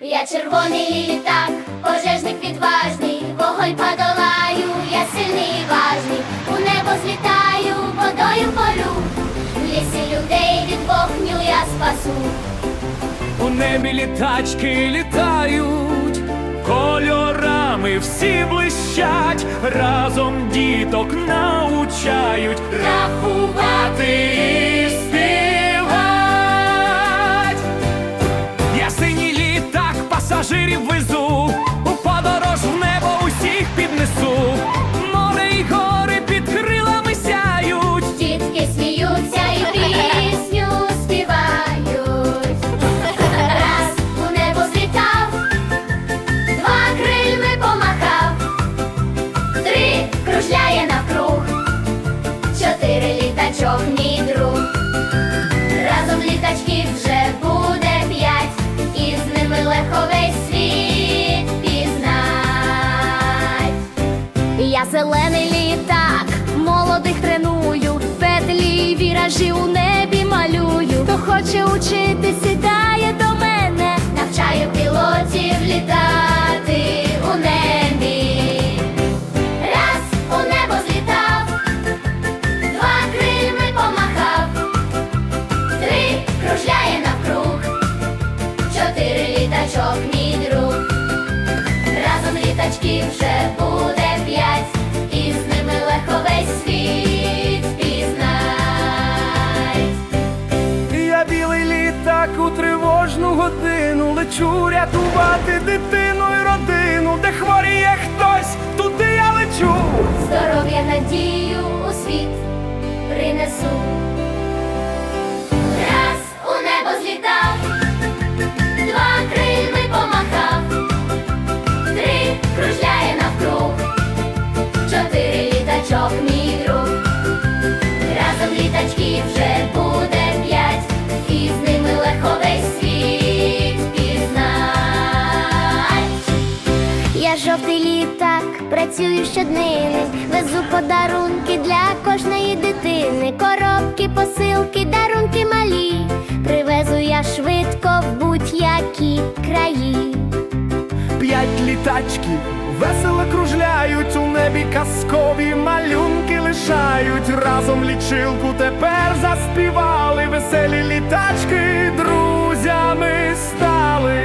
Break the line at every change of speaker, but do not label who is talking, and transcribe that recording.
Я червоний літак, пожежник відважний, вогонь подолаю, я сильний і важний, у небо злітаю, водою полю, в лісі людей від вогню я спасу.
У небі літачки літають, кольорами всі блищать, разом діток научають рахувати
Зелений літак, молодих треную, петлі віражі у небі малюю. Хто хоче учити, сідає до мене, навчаю пілотів літати у небі. Раз у небо злітав, два крильми помахав, три кружляє навкруг, чотири літачок мій друг. Разом літачків вже буде п'ять,
годину лечу рятувати дитину і родину, де хворіє хтось, туди я лечу.
Здоров'я надію у світ принесу. Раз у небо злітав, два крильми помахав, три кружляє навкруг, чотири літачок мій друг. Разом літачків вже буде працюю щоднини, везу подарунки для кожної дитини. Коробки, посилки, дарунки малі. Привезу я швидко в будь-які краї.
П'ять літачків весело кружляють у небі казкові малюнки лишають. Разом лічилку тепер заспівали, веселі літачки друзями стали.